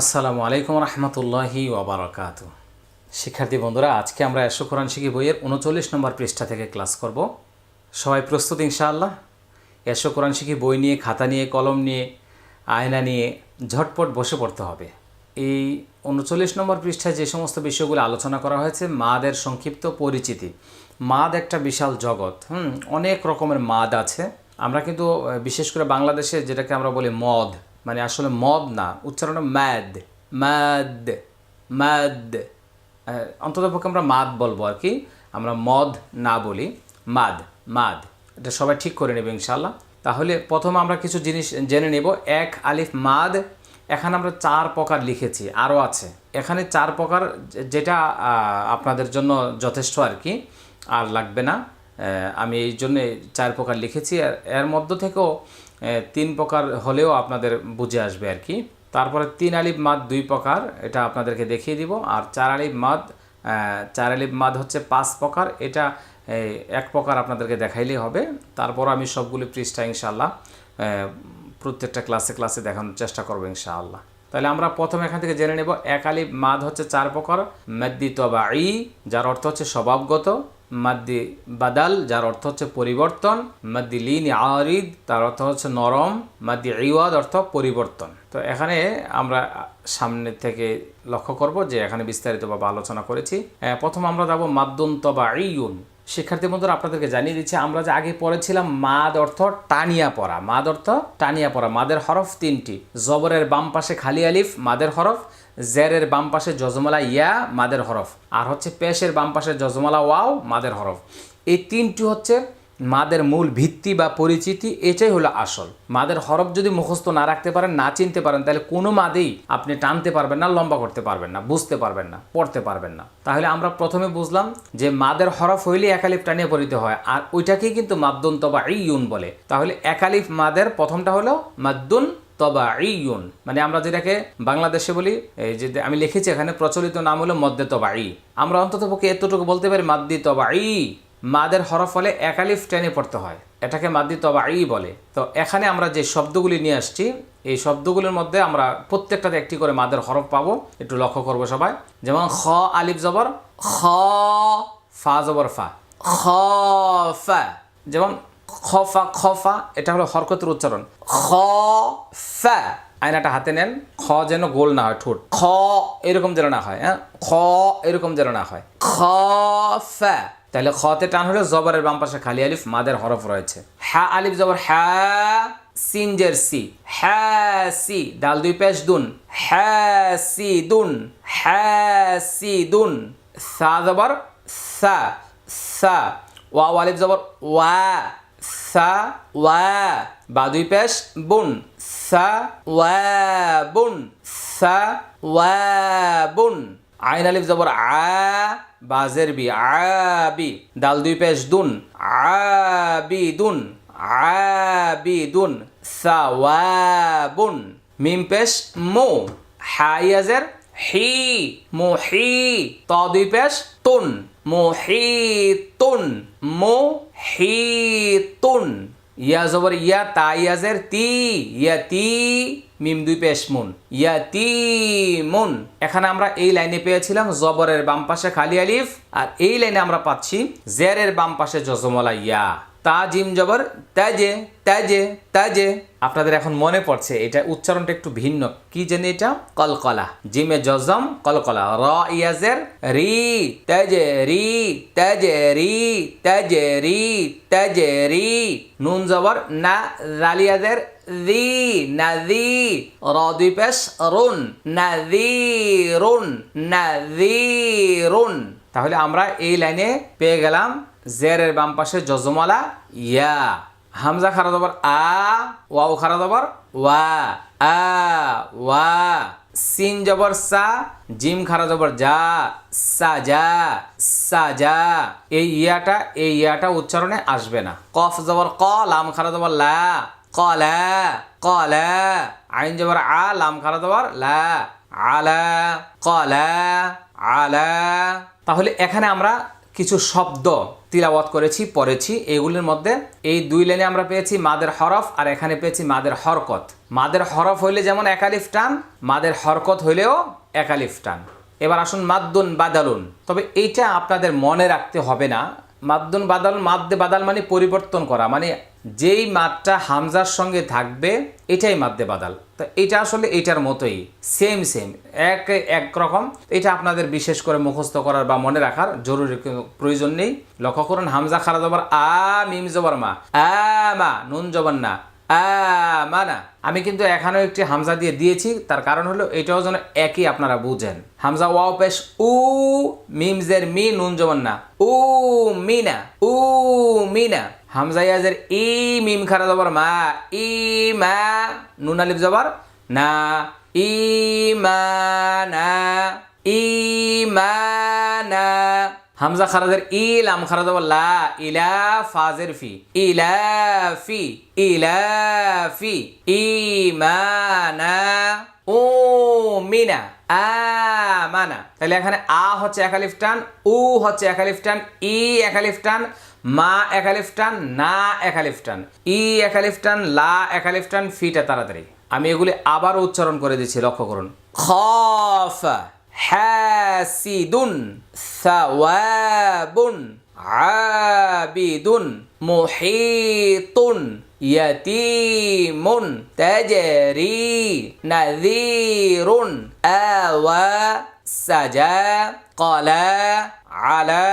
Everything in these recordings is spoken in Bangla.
আসসালামু আলাইকুম রহমতুল্লাহি ওবরাকাত শিক্ষার্থী বন্ধুরা, আজকে আমরা এশো কোরআন শিখি বইয়ের উনচল্লিশ নম্বর পৃষ্ঠা থেকে ক্লাস করব। সবাই প্রস্তুত ইনশাআল্লাহ? এশো কোরআন শিখি বই নিয়ে, খাতা নিয়ে, কলম নিয়ে, আয়না নিয়ে ঝটপট বসে পড়তে হবে। এই উনচল্লিশ নম্বর পৃষ্ঠায় যে সমস্ত বিষয়গুলো আলোচনা করা হয়েছে, মাদের সংক্ষিপ্ত পরিচিতি। মাদ একটা বিশাল জগৎ, হুম, অনেক রকমের মাদ আছে। আমরা কিন্তু বিশেষ করে বাংলাদেশে যেটাকে আমরা বলি মদ মানে আসলে মদ না, উচ্চারণ ম্যাদ ম্যাদ ম্যাদ। অন্তত পক্ষে আমরা মাদ বলব আর কি। আমরা মদ না বলি, মাদ মাদ। এটা সবাই ঠিক করে নেবে ইনশাল্লাহ তাহলে প্রথম আমরা কিছু জিনিস জেনে নেব। এক আলিফ মাদ, এখানে আমরা চার প্রকার লিখেছি, আরও আছে। এখানে চার প্রকার, যেটা আপনাদের জন্য যথেষ্ট আর কি, আর লাগবে না। আমি এই জন্য চার প্রকার লিখেছি। আর এর মধ্য থেকেও তিন প্রকার হলেও আপনাদের বুঝে আসবে আর কি। তারপরে তিন আলিফ মাদ দুই প্রকার, এটা আপনাদেরকে দেখিয়ে দিব। আর চার আলিফ মাদ চার আলিফ মাদ হচ্ছে পাঁচ প্রকার, এটা এক প্রকার আপনাদেরকে দেখাইলেই হবে। তারপর আমি সবগুলি পৃষ্ঠা ইনশাল্লাহ প্রত্যেকটা ক্লাসে ক্লাসে দেখানোর চেষ্টা করব ইনশাআল্লাহ। তাহলে আমরা প্রথম এখান থেকে জেনে নেব, এক আলিফ মাদ হচ্ছে চার প্রকার, মাদ্দি তবা ই যার অর্থ হচ্ছে স্বভাবগত। মাদ্দি বাদাল, যার অর্থ হচ্ছে পরিবর্তন। মাদ্দি লিন আরিদ, তার অর্থ হচ্ছে নরম। মাদ্দি ইওয়াদ, অর্থ পরিবর্তন। তো এখানে আমরা সামনে থেকে লক্ষ্য করব যে এখানে বিস্তারিতভাবে আলোচনা করেছি। প্রথম আমরা যাব মাদ্দুন তবা ইউন শিক্ষার্থী বন্ধুরা, আপনাদেরকে জানিয়ে দিচ্ছি, আমরা যে আগে পড়েছিলাম, মাদ অর্থ টানিয়া পড়া। মাদ অর্থ টানিয়া পড়া। মাদের হরফ তিনটি। জবরের বাম পাশে খালি আলিফ, মাদের হরফ জেরের বাম পাশে যজমালা ইয়া, মাদের হরফ। আর হচ্ছে পেশের বাম পাশে যজমালা ওয়াও, মাদের হরফ। এই তিনটি হচ্ছে মাদের মূল ভিত্তি বা পরিচিতি, এটাই হলো আসল। মাদের হরফ যদি মুখস্থ না রাখতে পারেন, না চিনতে পারেন, তাহলে কোনো মাদেই আপনি টানতে পারবেন না, লম্বা করতে পারবেন না, বুঝতে পারবেন না, পড়তে পারবেন না। তাহলে আমরা প্রথমে বুঝলাম যে মাদের হরফ হইলে একালিফ টানিয়ে পরিত হয়, আর ওইটাকেই কিন্তু মাদ্দুন তবা ইউন বলে। তাহলে একালিফ মাদের প্রথমটা হলো মাদ্দুন তবা ইউন মানে আমরা যেটাকে বাংলাদেশে বলি যে আমি লিখেছি এখানে, প্রচলিত নাম হলো মদ্দে তবা ই আমরা অন্তত পক্ষে এতটুকু বলতে পারি মাদ্দি তবা ই মাদের হরফ হলে একালিফ টেনে পড়তে হয়। এটাকে মাদ্দি তবা ই বলে। তো এখানে আমরা যে শব্দগুলি নিয়ে আসছি, এই শব্দগুলির মধ্যে আমরা প্রত্যেকটাতে একটি করে মাদের হরফ পাবো। একটু লক্ষ্য করব সবাই। যেমন খ আলিফ জবর, খ ফা জবর ফা। খ ফা। যেমন খফা খফা, এটা হলো হরকতের উচ্চারণ। খ ফা আয়নাটা হাতে নেন। খ যেন গোল না হয়, ঠোঁট। খ এরকম যেন না হয় হ্যাঁ? খ এরকম যেন না হয়। খ ফা তাহলে খতে টান হলে জবরের বাম পাশে খালি আলিফ, মাদের হরফ রয়েছে। হ্যাঁ আলিফ জবর হ্যাঁ সিনজের সি। হ্যাঁ সি ডাল দুই পেশ দুন। হ্যাঁ সি, দুন। হ্যাঁ সি, দুন। সা জবর, সা সা। ওয়া আলিফ জবর, ওয়া। সা, ওয়া, বা দুই পেশ, বুন। সা, ওয়া, বুন। সা, ওয়া, বুন। আইন আলিফ জবর আ বাজের বি আবি দাল দুই পেশ, দুন। আবি দুন। আবি দুন। সাওয়াবুন মিম পেশ, মো। হাইয়াজের হি। মোহি ত দুই পেশ, তুন। মোহিতুন মোহিতুন ইয়া জবর ইয়া তা ইয়াজের তি, ইয়া তি, মিম দুই পেশ মুন, ইয়া তি মুন। এখানে আমরা এই লাইনে পেয়েছিলাম জবরের বাম পাশে খালি আলিফ, আর এই লাইনে আমরা পাচ্ছি জেরের বাম পাশে জজমলা ইয়া। তা জিম জবর, তাজে তাজে তাজে। আপনাদের এখন মনে পড়ছে, এটা উচ্চারণটা একটু ভিন্ন। কি জানি এটা? কলকলা। জিমে জজম, কলকলা। র, ইয়াজের, রি, তাজে রি তাজে রি তাজে রি তাজে, রি। নুন জবর, না রালিয়াজের রি নাদি র। দুই পেশ, রুন নাদি রুন নাদি রুন। তাহলে আমরা এই লাইনে পেয়ে গেলাম। জেরের বাম পাশে যজমালা, ইয়া। হামজা খারা দবর আ, ওয়াও খারা দবর ওয়া। আ, ওয়া। সিন জবর সা, জিম খারা জবর যা সা যা সা যা এই ইয়াটা এই ইয়াটা উচ্চারণে আসবে না। কফ জবর ক, লাম খারা জবর লা। কলা কলা আইন জবর আ, লাম খারা জবর লা। আলা কলা আলা তাহলে এখানে আমরা কিছু শব্দ তিলাওয়াত করেছি, পড়েছি। এগুলির মধ্যে এই দুই লাইনে আমরা পেয়েছি মাদের হরফ আর এখানে পেয়েছি মাদের হরকত। মাদের হরফ হইলে যেমন একালিফ টান, মাদের হরকত হইলেও একালিফ টান। এবার আসুন মাদ্দুন বাদালুন। তবে এইটা আপনাদের মনে রাখতে হবে না। মাদ্দুন বাদাল, মাদ্দে বাদাল মানে পরিবর্তন করা মানে যেই মাদটা হামজার সঙ্গে থাকবে, এটাই মাদ্দে বাদাল। তো এটা আসলে এটার মতোই সেম সেম এক এক রকম। এটা আপনাদের বিশেষ করে মুখস্থ করার বা মনে রাখার জরুরি প্রয়োজন নেই। লক্ষ্য করুন, হামজা খারা জবর আ, মিম জবর মা, আ, মা, নুন জবর না। আমানা আমি কিন্তু এখানেও একটি হামজা দিয়ে দিয়েছি। তার কারণ হলো এটাও যেন একই আপনারা বুঝেন। হামজা ওয়াও পেশ উ মিমজের মি, নুন জবন না। উ, মিনা উ, মিনা। হামজা ইয়াজের ই, মিম খারা জবর মা। ই, মা, নুন আলিফ জবর না। ই, মা, না। ই, মা, না। হামজা খারাজের ই লাম খারাজ লা ইলা ফাজের ফি ইলাফি ইলাফি ইমানা ও মিনা আমানা। তাহলে এখানে আ হচ্ছে একালিফ টান, উ হচ্ছে একালিফ টান, ই একালিফ টান, মা একালিফ টান, না একালিফ টান। ই একালিফ টান, লা একালিফ টান, ফিটা তাড়াতাড়ি। আমি এগুলি আবার উচ্চারণ করে দিচ্ছি, লক্ষ্য করুন। খফা। হাসিদুন সাওয়াবুন আবিদুন মুহিতুন ইয়াতিমুন তাজরি নাযীরুন আওয়া সাজা কলা আলা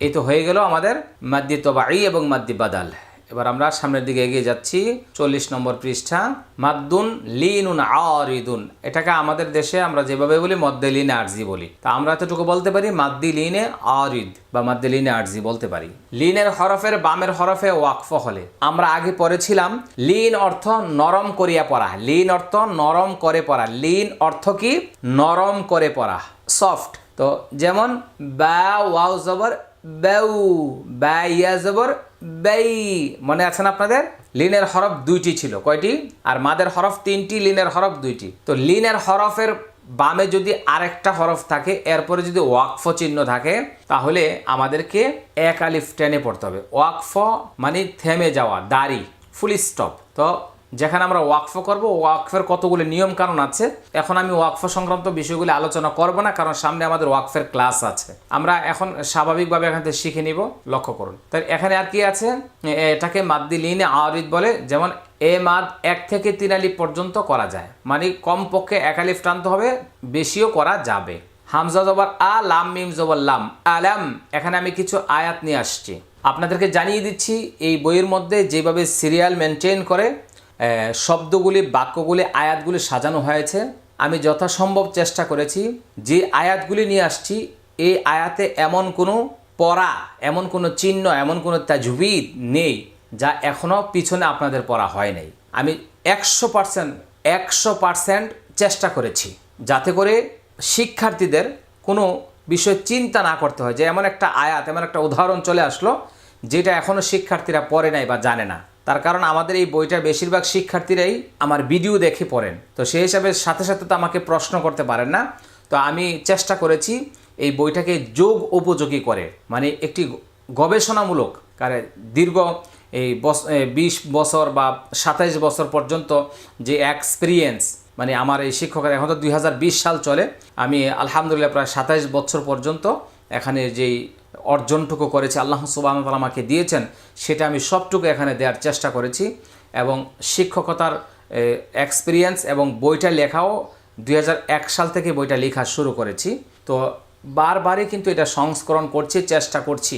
এই তো হয়ে গেল আমাদের মাদ্দি তবাই এবং মাদ্দি বাদাল এবার আমরা সামনের দিকে এগিয়ে যাচ্ছি। চল্লিশ নম্বর পৃষ্ঠা, মাদ্দুন লিনুন আরিদুন। এটাকে আমাদের দেশে আমরা যেভাবে বলি, মদ্দে লিনে আরজি বলি। তা আমরা এতটুকু বলতে পারি, মাদ্দি লিনে আরিদ বা মাদ্দে লিনে আরজি বলতে পারি। লিনের হরফের বামের হরফে ওয়াকফ হলে আমরা আগে পড়েছিলাম, লিন অর্থ নরম করিয়া পড়া। লিন অর্থ নরম করে পড়া। লিন অর্থ কি? নরম করে পড়া। সফট। তো যেমন বা ওয়াও জবর বেউ বা ইয়া জবর বেই মনে আছেন আপনাদের? লিনের হরফ দুইটি ছিল। কয়টি? আর মাদের হরফ তিনটি, লিনের হরফ দুইটি। তো লিনের হরফের বামে যদি আরেকটা হরফ থাকে, এরপরে যদি ওয়াকফ চিহ্ন থাকে, তাহলে আমাদেরকে এক আলিফ টেনে পড়তে হবে। ওয়াকফ মানে থেমে যাওয়া, দাড়ি ফুল স্টপ তো যেখানে আমরা ওয়াকফ করব, ওয়াকফের কতগুলি নিয়ম কারণ আছে, এখন আমি ওয়াকফ সংক্রান্ত বিষয়গুলি আলোচনা করব না, কারণ সামনে আমাদের ওয়াকফের ক্লাস আছে। আমরা এখন স্বাভাবিকভাবে এখান থেকে শিখে নিব, লক্ষ্য করুন। তাই এখানে আর কি আছে? এটাকে মাদ্দি লিনে আরিদ বলে, যেমন এ মাদ এক থেকে তিন আলিফ পর্যন্ত করা যায়। মানে কমপক্ষে এক আলিফ টানতে হবে, বেশিও করা যাবে। হামজা জবর আ, লাম, মিম জবর লাম। আলাম, এখানে আমি কিছু আয়াত নিয়ে আসছি। আপনাদেরকে জানিয়ে দিচ্ছি, এই বইয়ের মধ্যে যেভাবে সিরিয়াল মেনটেন করে শব্দগুলি, বাক্যগুলি, আয়াতগুলি সাজানো হয়েছে। আমি যথাসম্ভব চেষ্টা করেছি। যে আয়াতগুলি নিয়ে আসছি, এই আয়াতে এমন কোনো পড়া, এমন কোনো চিহ্ন, এমন কোনো তাজবিদ নেই, যা এখনও পিছনে আপনাদের পড়া হয় নাই। আমি একশো পার্সেন্ট একশো পার্সেন্ট চেষ্টা করেছি, যাতে করে শিক্ষার্থীদের কোনো বিষয় চিন্তা না করতে হয়। যে এমন একটা আয়াত, এমন একটা উদাহরণ চলে আসলো, যেটা এখনও শিক্ষার্থীরা পড়ে নাই বা জানে না। তার কারণ আমাদের এই বইটার বেশিরভাগ শিক্ষার্থীরাই আমার ভিডিও দেখে পড়েন। তো সেই হিসাবে সাথে সাথে তো আমাকে প্রশ্ন করতে পারেন না। তো আমি চেষ্টা করেছি এই বইটাকে যোগ উপযোগী করে মানে একটি গবেষণামূলক, কারে দীর্ঘ এই বিশ বছর বা সাতাইশ বছর পর্যন্ত যে এক্সপিরিয়েন্স মানে আমার এই শিক্ষকের, এখন তো দুই হাজার বিশ সাল চলে। আমি আলহামদুলিল্লাহ প্রায় সাতাইশ বছর পর্যন্ত এখানে যেই অর্জনটুকু করেছি, আল্লাহ সুবাহ আমাকে দিয়েছেন, সেটা আমি সবটুকু এখানে দেওয়ার চেষ্টা করেছি এবং শিক্ষকতার এক্সপিরিয়েন্স এবং বইটা লেখাও দুই হাজার এক সাল থেকে বইটা লেখা শুরু করেছি। তো বারবারই কিন্তু এটা সংস্করণ করছি, চেষ্টা করছি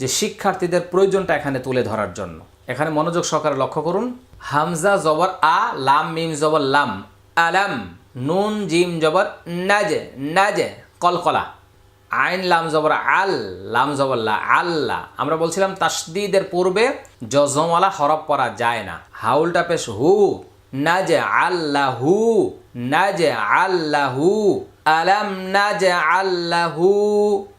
যে শিক্ষার্থীদের প্রয়োজনটা এখানে তুলে ধরার জন্য। এখানে মনোযোগ সহকারে লক্ষ্য করুন। হামজা জবর আ, লাম, মিম জবর লাম, আলাম, নুন, জিম জবর নাজে নাজে, কলকলা। আইন লাম জবর আল, লাম জবল্লা আল্লাহ আমরা বলছিলাম তাসদিদের পূর্বে জজমওয়ালা হরফ পরা যায় না। হাউলটা পেশ হু না যে আল্লাহু না যে আল্লাহু, আলাম না যে আল্লাহু।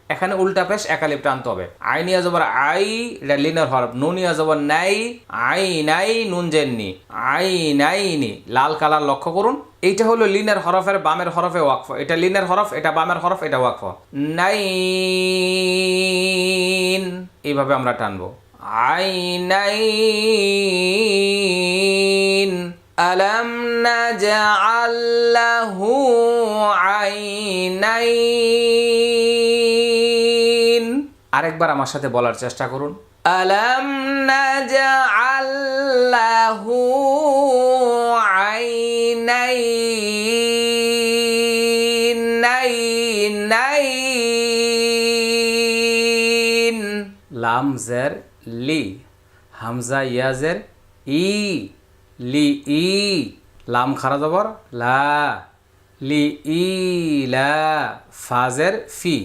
এখানে উল্টা পেশ একালিপ টানতে হবে। আই নিয়ে যাবার আই, এটা লিনের হরফ নুন নিয়ে যাবার নাই, আই নাই, নুন জেননি। আই নাই নি। লাল কালার লক্ষ্য করুন। এইটা হলো লিনার হরফের বামের হরফে ওয়াকফ। এটা লিনের হরফ, এটা বামের হরফ, এটা ওয়াকফ। নাইন। এইভাবে আমরা টানব। আই নাই আলম আল্লাহু লাহু আইনাইন আরেকবার আমার সাথে বলার চেষ্টা করুন। আলম আল্লাহু আইনাইন নাইন লাম জের লি হামজা ইয়াজের ই লি ই লাম খারা জবর লা লি ই লা ফাজের ফি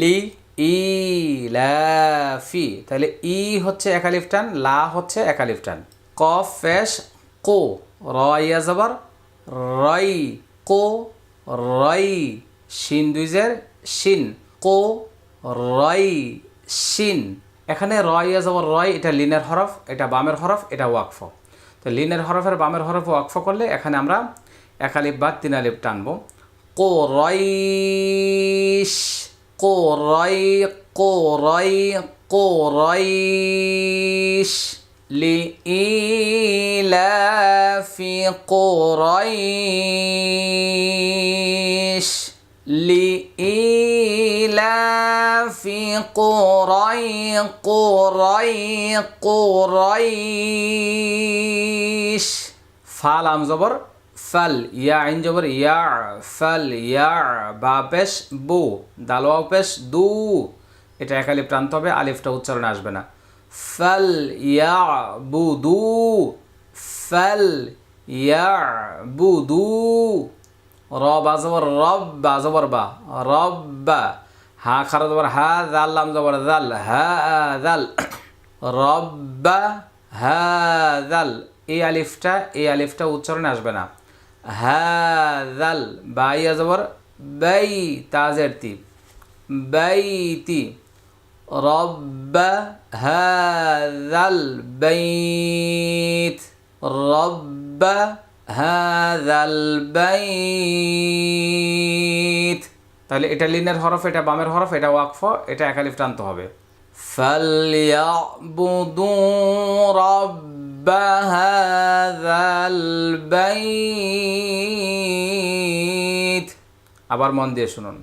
লি ই, লা, ফি। তাহলে ই হচ্ছে একালিফটান, লা হচ্ছে একালিফটান। কফ ফেশ কো র জবর রই কো রই শিন দুইজের শিন। কো রই শিন। এখানে রয় জবর, রয়, এটা লিনের হরফ, এটা বামের হরফ, এটা ওয়াকফ। তো লিনের হরফের বামের হরফ ওয়াকফ করলে এখানে আমরা এক আলিফ বা তিন আলিফ টানবো। কো রইস قري قري قريش لإيلاف قريش لإيلاف قري قري قريش. فعل زبر. ফাল ইয়া, আইন জবর, ইয়া ফাল ইয়া, বা, পেশ, বু দালোয়া পেশ, দু। এটা এক আলিফ টানতে হবে, আলিফটা উচ্চারণে আসবে না। ফাল ইয়া, বু, দু। ফাল ইয়া, বু, দু। র বা জবর, রব, বা বা। রব্বা হা, খারা, জবর, হা, জাল, লাম, জবর, জাল। হা জাল। রব্বা হা, জাল। এই আলিফটা এই আলিফটা উচ্চারণে আসবে না। হা জাল বা ইয়া জবর বাই তাজের তি বাইতি رب هذا البيت رب هذا البيت তাহলে এটা লিনের হরফ এটা বামের হরফ এটা ওয়াকফ এটা একালিফ টানতে হবে فليعبدوا رب هذا البيت আবার মন দিয়ে শুনুন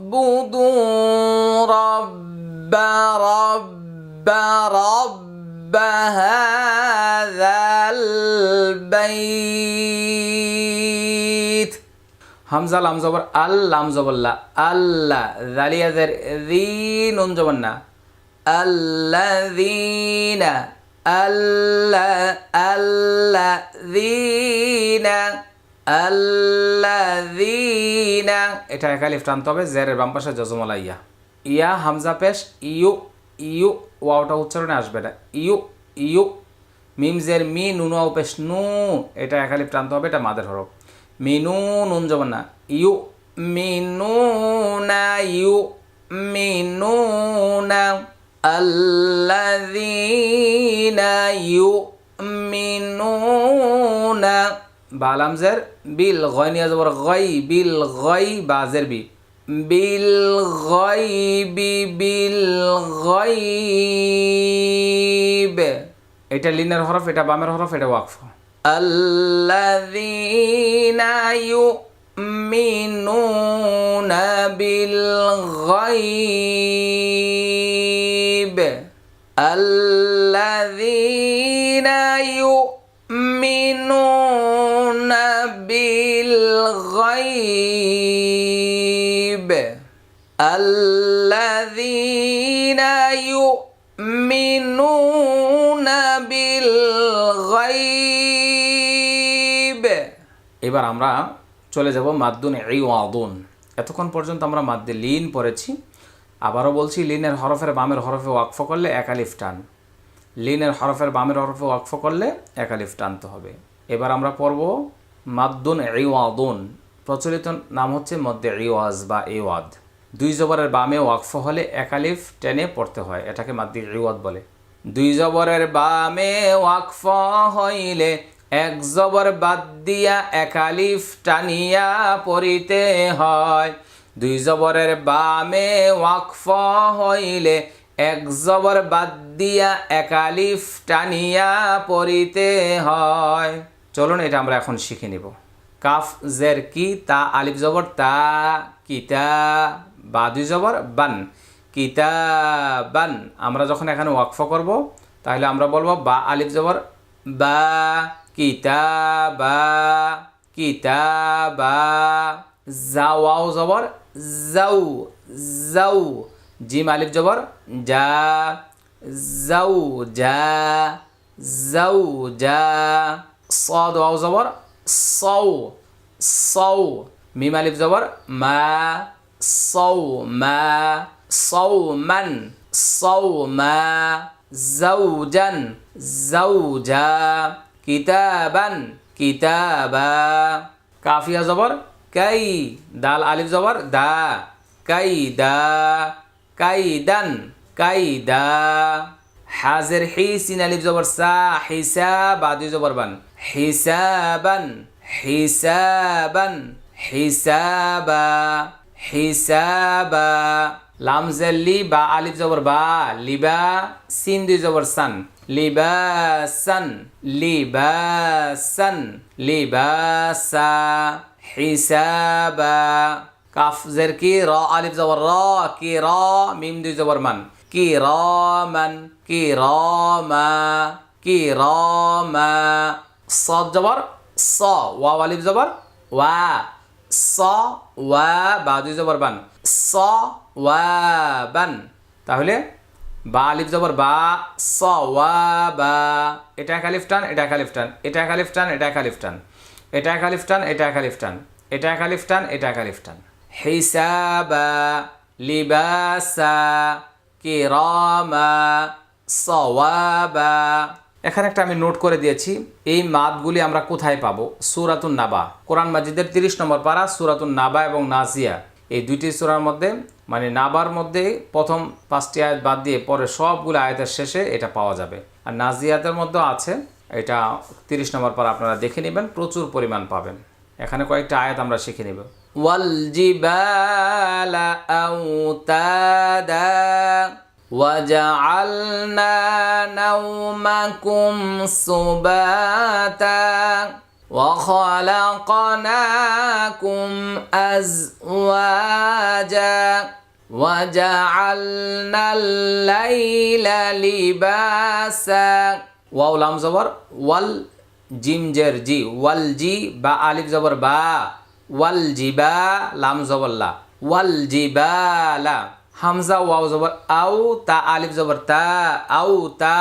فليعبدوا رب رب رب هذا البيت হামজা লাম জবর আল লাম জবল্লা আল্লাহ জালিয়াদের রি নুন জবর না আল্লাহ আল্লাযীনা আল্লাযীনা এটা একালিফ টানতে হবে জেরের বাম পাশে জজমলা ইয়া। ইয়া, হামজা পেশ, ইউ ইউ, ওয়াওটা উচ্চারণে আসবে না। ইউ ইউ, মিম, জের, মি, নুনু, ওয়াও নু, এটা একালিফ টানতে হবে, এটা মাদের হরফ। মিনু নুন যাবেন না। ইউ মিনু না ইউ মিনু না। আল্লাযীনা ইউমিনুনা বালাম জের বিল গয় নিয়ে যাবার গই বিল গই বাজের বি বিল গইবি বিল গইব এটা লিনের হরফ এটা বামের হরফ এটা ওয়াকফ الذين يؤمنون بالغيب الذين يؤمنون بالغيب الذين يؤمنون بالغيب এবার আমরা চলে যাব মাদ্দুন এই ওয়াদুন এতক্ষণ পর্যন্ত আমরা মাদ্দে লিন পড়েছি আবারও বলছি, লিনের হরফের বামের হরফে ওয়াকফ করলে একালিফ টান। লিনের হরফের বামের হরফে ওয়াকফ করলে একালিফ টানতে হবে। এবার আমরা পড়ব মাদ্দুন এই ওয়াদুন প্রচলিত নাম হচ্ছে মধ্যে রিওয়াজ বা ইওয়াদ। দুই জবরের বামে ওয়াকফ হলে একালিফ টেনে পড়তে হয়, এটাকে মাদ্দি রিওয়াদ বলে। দুই জবরের বামে ওয়াকফ হইলে এক জবর বাদ দিয়া একালিফ টানিয়া পড়িতে হয়। দুই জবরের বামে ওয়াকফ হইলে এক জবর বাদ দিয়া একালিফ টানিয়া পড়িতে হয়। চলুন এটা আমরা এখন শিখে নিব। কাফ জের কি, তা আলিফ জবর, তা কিতা বা দুই জবর, বান। কিতা বান আমরা যখন এখানে ওয়াকফ করব, তাহলে আমরা বলব বা আলিফ জবর, বা কিতা বা কিতা বা জাওয়াও জবর زو زو. جيم ألف جبر. جا. زوجا زوجا صاد واو زبر. صو. صو. ميم ألف زبر ما. صو. ما. صوما. صوما. زوجا. زوجا. كتابا. كتابا. كافية زبر. কাই দাল আলিফ জবর দা কাইদা কাইদান কাইদা হাজের হিসিন আলিফ জবর সা হিসাব আদি জবর বান হিসাবান হিসাবান হিসাবা হিসাবা লাম লি বা আলিফ জবর বা লিবা সিন দুই জবর সান লিবাসান লিবাসান লিবাসা হিসাবা। কাফ জের কি? র আলিফ জবর র, কি র? মিম দুই জবর মান। কি রমান কি রমা কি রমা সদ জবর, স। ওয়া আলিফ জবর, ওয়া। স, ওয়া, বা দুই জবর বান স, ওয়া, বান। তাহলে বা আলিফ জবর বা, স, ওয়া, বা। এটা খালিফ টান, এটা খালিফ টান। এটা খালিফ টান, এটা খালিফ টান। এটা খালিফ টান, এটা খালিফ টান। এটা খালিফ টান, এটা খালিফ টান। হিসাবা লিবাসা কিরামা সওয়াবা। এখানে একটা আমি নোট করে দিয়েছি, এই মাদগুলি আমরা কোথায় পাবো? সুরাতুন নাবা। কোরআন মাজিদের তিরিশ নম্বর পারা, সুরাতুন নাবা এবং নাজিয়া। এই দুইটি সুরার মধ্যে মানে নাবার মধ্যে প্রথম পাঁচটি আয়াত বাদ দিয়ে পরে সবগুলো আয়াতের শেষে এটা পাওয়া যাবে। আর নাজিয়াতের মধ্যেও আছে এটা তিরিশ নম্বর পারা আপনারা দেখে নেবেন প্রচুর পরিমাণ পাবেন এখানে কয়েকটা আয়াত আমরা শিখে নেব ওয়াল জিবালা আউতাদা وجعلنا نومكم سباتا وخلقناكم أزواجا وجعلنا الليل لباسا ওয়াও লাম জবর, ওয়াল জিম জের জি, ওয়াল জি বা আলিফ জবর বা, ওয়াল জিবা লাম জবর লা, ওয়াল জিবালা হামজা ওয়াও জবর আউ তা আলিফ জবর তা আউ তা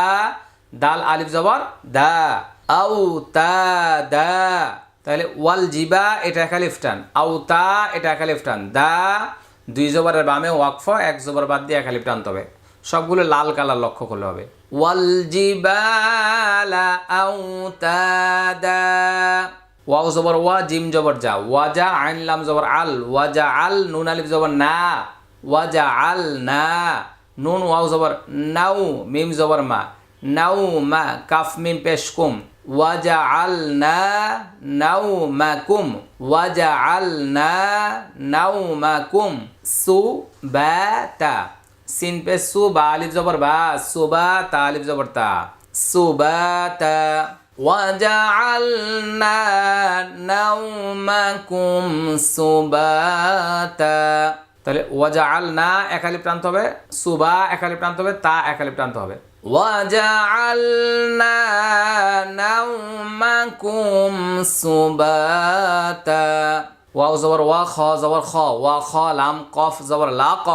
দাল আলিফ জবর দা আউ তা দা, তাহলে ওয়াল জিবা এটা একা লিফটান আউ তা এটা একা লিফটান, দা দুই জবরের বামে ওয়াকফ, এক জবর বাদ দিয়ে একা লিফটান তবে সবগুলো লাল কালার লক্ষ্য করলে হবে। ওয়াল জিবালা আউ তা দা ওয়াও জবর ওয়া, জিম জবর যা। ওয়াজা আইন লাম জবর আল। ওয়াজা আল, নুন আলিফ জবর না। ওয়াজা আল না। নুন ওয়াও জবর নাউ মিম জবর মা। নাউ মা, কাফ, মিম পেশ কুম। ওয়াজা আল না নাউ মা কুম। ওয়াজা আল না নাউ মা কুম। সু, বা, তা। সিন পে সু বা আলিফ জবর বা সুবা তা আলিফ জবর তা সুবাতা وجعلنا نومكم سباتا তাহলে ওয়াজাআল না একালি প্রান্ত হবে সুবা একালি প্রান্ত হবে তা একালি প্রান্ত হবে ওয়াজাআলনা নাওমাকুম সুবাতা ওয়াও জবর ওয়া খ জবর খ ওয়া খ লাম কফ জবর লা ক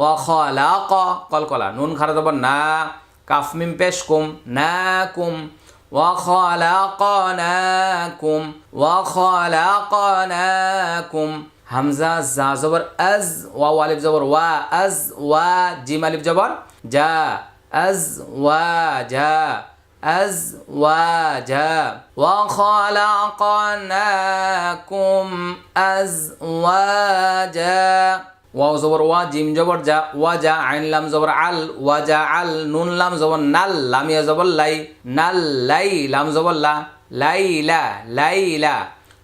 ওয়া খ লা ক কলকলা নুন খারা জবর না কাফ মিম পেশ কুম না কুম وخلقناكم وخلقناكم হামজা জা জবর আজ ওয়া আলিফ জবর ওয়া আজ ওয়া জিম আলিফ জবর যা আজ ওয়া যা أزواجا وخلقناكم أزواجا ওয়াও জবর ওয়া, জিম জবর যা, ওয়া যা, আইন লাম জবর আল, ওয়া যা আল, নুন লাম জবর নাল, লামিয়া জবর লাই, নাল লাই, লাম জবর লা লাই লা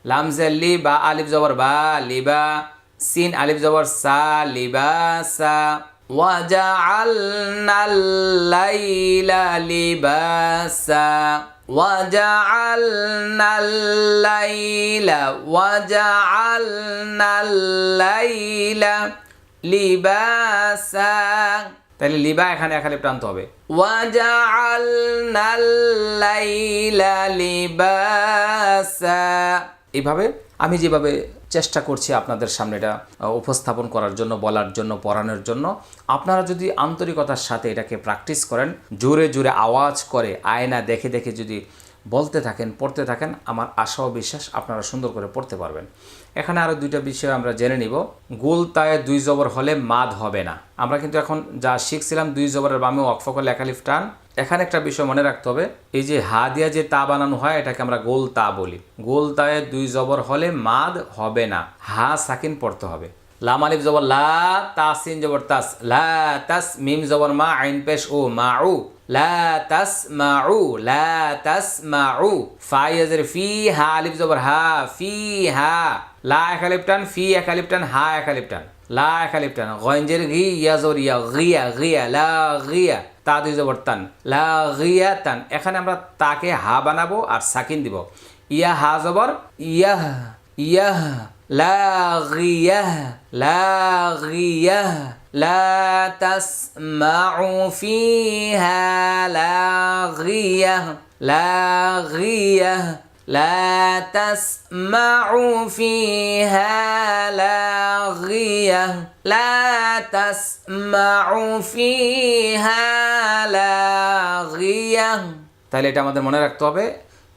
লাম জে লি বা আলিফ জবর বা লিবা সিন, আলিফ জবর সা লিবা সা, ওয়া যা আল, নাল লিবা লিবাসা وجعلنا الليل وجعلنا الليل লিবাসা তাহলে লিবা এখানে এখানে প্রান্ত হবে ওয়াজআলনাল লাইলা লিবাসা এইভাবে আমি যেভাবে চেষ্টা করছি আপনাদের সামনে এটা উপস্থাপন করার জন্য, বলার জন্য, পড়ানোর জন্য। আপনারা যদি আন্তরিকতার সাথে এটাকে প্র্যাকটিস করেন, জোরে জোরে আওয়াজ করে, আয়না দেখে দেখে যদি বলতে থাকেন, পড়তে থাকেন, আমার আশা ও বিশ্বাস আপনারা সুন্দর করে পড়তে পারবেন। এখানে আরও দুইটা বিষয় আমরা জেনে নিব। গোল তায়ে দুই জবর হলে মাদ হবে না। আমরা কিন্তু এখন যা শিখছিলাম, দুই জবরের বামে ওয়াকফ করলে একালিফ টান। এখানে একটা বিষয় মনে রাখতে হবে, এই যে হা দিয়া যে তা বানানো হয়, এটাকে আমরা গোল তা বলি। গোল তায়ে দুই জবর হলে মাদ হবে না। হা সাকিন পড়তে হবে। লাম আলিফ জবর লা তাসিন জবর তাস, লা তাস মিম জবর মা, আইন পেশ ও মা উ, লা তাস মা উ, লা মা উ ফাইয়াজের ফি, হা আলিফ জবর হা, ফি হা, লা এক একালিপটান ফি এক একালিপটান হা একালিপটান লা একালিপটান গঞ্জের ঘি, ইয়া জবর ইয়া গিয়া গিয়া লা গিয়া তা দুই জবর তান লা গিয়া তান এখানে আমরা তাকে হা বানাবো আর সাকিন দিব, ইয়া হা জবর ইয়াহ ইয়াহ لاغية لاغية لا تسمع فيها لاغية لاغية لا تسمع فيها لاغية لا تسمع فيها لاغية তাহলে এটা আমাদের মনে রাখতে হবে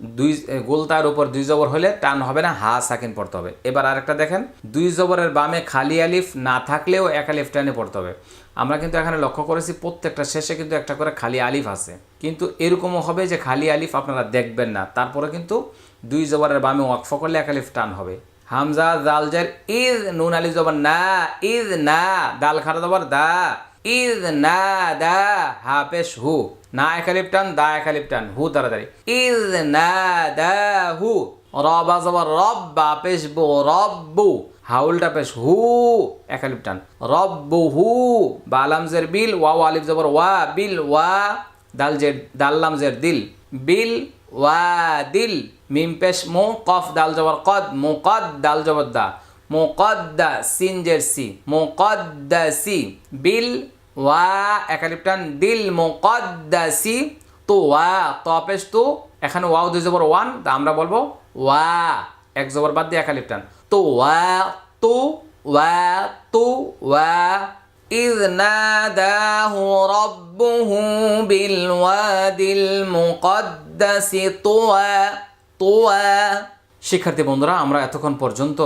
দুই গোলতার উপর দুই জবর হলে টান হবে না, হা, সাকিন পড়তে হবে। এবার আরেকটা দেখেন, দুই জবরের বামে খালি আলিফ না থাকলেও এক আলিফ টানে পড়তে হবে। আমরা কিন্তু এখানে লক্ষ্য করেছি প্রত্যেকটা শেষে কিন্তু একটা করে খালি আলিফ আছে। কিন্তু এরকমও হবে যে খালি আলিফ আপনারা দেখবেন না। তারপরে কিন্তু দুই জবরের বামে ওয়াকফ করলে এক আলিফ টান হবে। হামজা, জালজার ইজ নুন আলিফ জবর না ইজ না দাল খারা জবর দা। ইজ না দা হা পেশ হু না একালিপটান, দা একালিপটান, হু তাড়াতাড়ি। ইজ না দা হু রবা জবর রব্বা পেশ বো রব্বু। হাউলটা পেশ হু একালিপটান। রব্বু হু বালামজের বিল ওয়া আলিফ জবর, ওয়া, বিল, ওয়া দাল জের দাল্লাম জের দিল। বিল, ওয়া, দিল। মিম পেশ, মো, কফ, দাল জবর, কদ, মো, কদ, দাল জবর, দা। মোকদ্দা সিন জের সি মোকদ্দাসি বিল ওয়া একালিপটান দিল মোকদ্দাসি তো ওয়া তপেশ তু এখানে ওয়াও দুই জবর ওয়ান তা আমরা বলবো ওয়া এক জবর বাদ দিয়ে একালিপটান তো ওয়া তু ওয়া তু ওয়া إذ ناداه ربه بالوادي المقدس طوى طوى শিক্ষার্থী বন্ধুরা, আমরা এতক্ষণ পর্যন্ত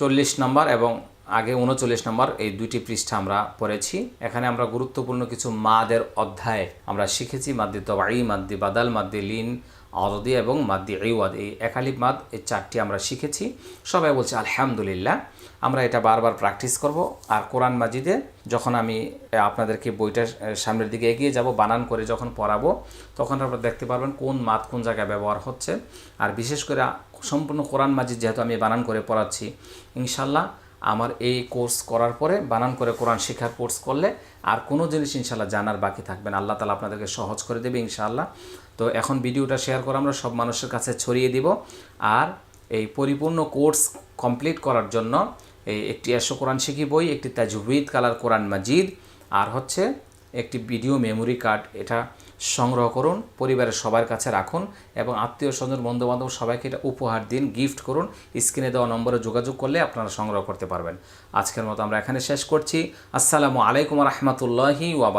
চল্লিশ নম্বর এবং আগে উনচল্লিশ নম্বর এই দুইটি পৃষ্ঠা আমরা পড়েছি। এখানে আমরা গুরুত্বপূর্ণ কিছু মাদের অধ্যায় আমরা শিখেছি, মাদ্দি তবাই মাদ্দি বাদাল, মাদ্দি লিন অরদি এবং মাদ্দি এই একালিপ মাদ, এই চারটি আমরা শিখেছি। সবাই বলছে, আলহামদুলিল্লাহ। আমরা এটা বারবার প্র্যাকটিস করব। আর কোরআন মাজিদে যখন আমি আপনাদেরকে বইটার সামনের দিকে এগিয়ে যাব, বানান করে যখন পড়াবো, তখন আপনারা দেখতে পারবেন কোন মাত কোন জায়গায় ব্যবহার হচ্ছে। আর বিশেষ করে সম্পূর্ণ কোরআন মাজিদ যেহেতু আমি বানান করে পড়াচ্ছি, ইনশাল্লাহ আমার এই কোর্স করার পরে বানান করে কোরআন শিক্ষার কোর্স করলে আর কোনো জিনিস ইনশাল্লাহ জানার বাকি থাকবেন আল্লাহ তালা আপনাদেরকে সহজ করে দেবে ইনশাআল্লাহ তো এখন ভিডিওটা শেয়ার করে আমরা সব মানুষের কাছে ছড়িয়ে দিব। আর এই পরিপূর্ণ কোর্স কমপ্লিট করার জন্য একটি এশো কোরআন শিখি বই, একটি তাজুবিদ কালার কোরআন মাজিদ, আর হচ্ছে একটি ভিডিও মেমোরি কার্ড। এটা সংগ্রহ করুন, পরিবারের সবার কাছে রাখুন এবং আত্মীয় স্বজন, বন্ধুবান্ধব সবাইকে এটা উপহার দিন, গিফট করুন। স্ক্রিনে দেওয়া নম্বরে যোগাযোগ করলে আপনারা সংগ্রহ করতে পারবেন। আজকের মতো আমরা এখানে শেষ করছি। আসসালামু আলাইকুম রহমতুল্লাহি ওয়াবা